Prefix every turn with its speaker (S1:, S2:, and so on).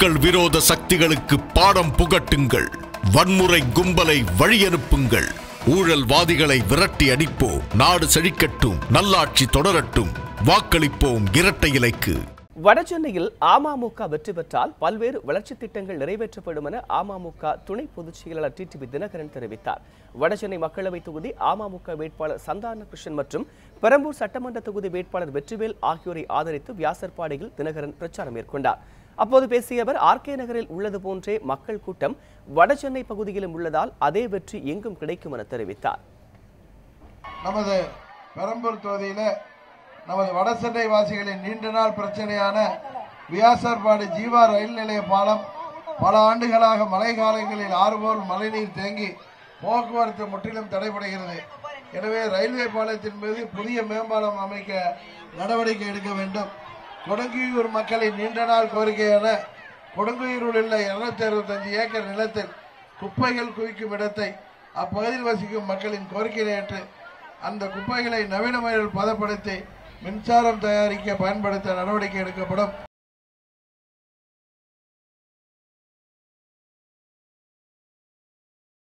S1: மக்கள் விரோத சக்திகளுக்கு பாடம் புகட்டுங்கள். வன்முறை கும்பலை வழியனுப்புங்கள். ஊழல்வாதிகளை விரட்டி அடிப்போம். நாடு செழிக்கட்டும். நல்லாட்சி தொடரட்டும். வாக்களிப்போம் இரட்டை இலைக்கு.
S2: வடசென்னையில் அமமுக வெற்றி பெற்றால் பல்வேறு வளர்ச்சித் திட்டங்கள் நிறைவேற்றப்படும் என அமமுக துணை பொதுச் செயலாளர் டிடிவி தினகரன் தெரிவித்தார். வடசென்னை மக்களவை தொகுதி அமமுக வேட்பாளர் சந்தான கிருஷ்ணன் மற்றும் பெரம்பூர் சட்டமன்ற தொகுதி வேட்பாளர் வெற்றிவேல் ஆகியோரை ஆதரித்து வியாசர்பாடியில் தினகரன் பிரச்சாரம் மேற்கொண்டார். அப்போது பேசிய அவர் ஆர்கே நகரில் உள்ளது போன்றே மக்கள் கூட்டம் வடசென்னை பகுதியிலும் உள்ளதால் அதே வெற்றி எங்கும் கிடைக்கும் என தெரிவித்தார்.
S3: நமது பெரம்பூர் தொகுதியில நமது வடசென்னை வாசிகளின் நீண்ட நாள் பிரச்சனையான வியாசார்பாடு ஜீவா ரயில் நிலைய பாலம் பல ஆண்டுகளாக மழை காலங்களில் ஆறுபோல் மழைநீர் தேங்கி போக்குவரத்து முற்றிலும் தடைபடுகிறது. எனவே ரயில்வே பாலத்தின் மீது புதிய மேம்பாலம் அமைக்க நடவடிக்கை எடுக்க வேண்டும். கொடுங்கையூர் மக்களின் நீண்ட நாள் கோரிக்கையான கொடுங்கையூரில் உள்ள இருநூத்தி அறுபத்தஞ்சு ஏக்கர் நிலத்தில் குப்பைகள் குவிக்கும் இடத்தை அப்பகுதியில் வசிக்கும் மக்களின் கோரிக்கையை ஏற்று அந்த குப்பைகளை நவீன முறையில் பதப்படுத்தி மின்சாரம் தயாரிக்க பயன்படுத்த நடவடிக்கை எடுக்கப்படும்.